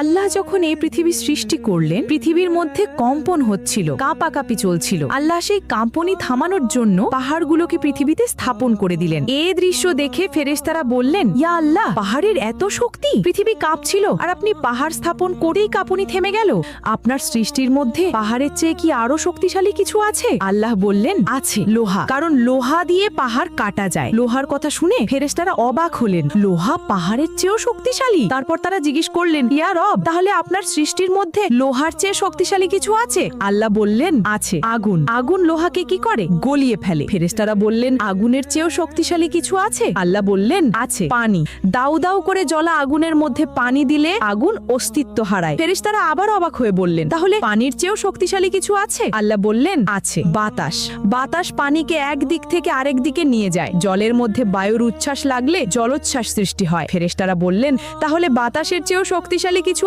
আল্লাহ যখন এই পৃথিবী সৃষ্টি করলেন, পৃথিবীর মধ্যে কম্পন হচ্ছিল, কাঁপাকাঁপি চলছিল। আল্লাহ সেই কাঁপনি থামানোর জন্য পাহাড়গুলোকে পৃথিবীতে স্থাপন করে দিলেন। এ দৃশ্য দেখে ফেরেশতারা বললেন, ইয়া আল্লাহ, পাহাড়ের এত শক্তি, পৃথিবী কাঁপছিল, আর আপনি পাহাড় স্থাপন করেই কাঁপুনি থেমে গেল। আপনার সৃষ্টির মধ্যে পাহাড়ের চেয়ে কি আরও শক্তিশালী কিছু আছে? আল্লাহ বললেন, আছে, লোহা, কারণ লোহা দিয়ে পাহাড় কাটা যায়। লোহার কথা শুনে ফেরেশতারা অবাক হলেন, লোহা পাহাড়ের চেয়েও শক্তিশালী? তারপর তারা জিজ্ঞেস করলেন, ইয়া রব তাহলে আপনার সৃষ্টির মধ্যে লোহার চেয়ে শক্তিশালী কিছু আছে? আল্লাহ বললেন, আছে। আগুন। আগুন লোহাকে কি করে? গলিয়ে ফেলে। ফেরেশতারা বললেন, আগুনের চেয়েও শক্তিশালী কিছু আছে? আল্লাহ বললেন, আছে। পানি। দাউ দাউ করে জ্বলা আগুনের মধ্যে পানি দিলে আগুন অস্তিত্ব হারায়। ফেরেশতারা আবার অবাক হয়ে বললেন, তাহলে পানির চেয়েও শক্তিশালী কিছু আছে? আল্লাহ বললেন, আছে। বাতাস। বাতাস পানিকে এক দিক থেকে আরেক দিকে নিয়ে যায়। জলের মধ্যে বায়ুর উচ্ছ্বাস লাগলে জলোচ্ছ্বাস সৃষ্টি হয়। ফেরেশতারা বললেন, তাহলে বাতাসের চেয়েও শক্তিশালী কিছু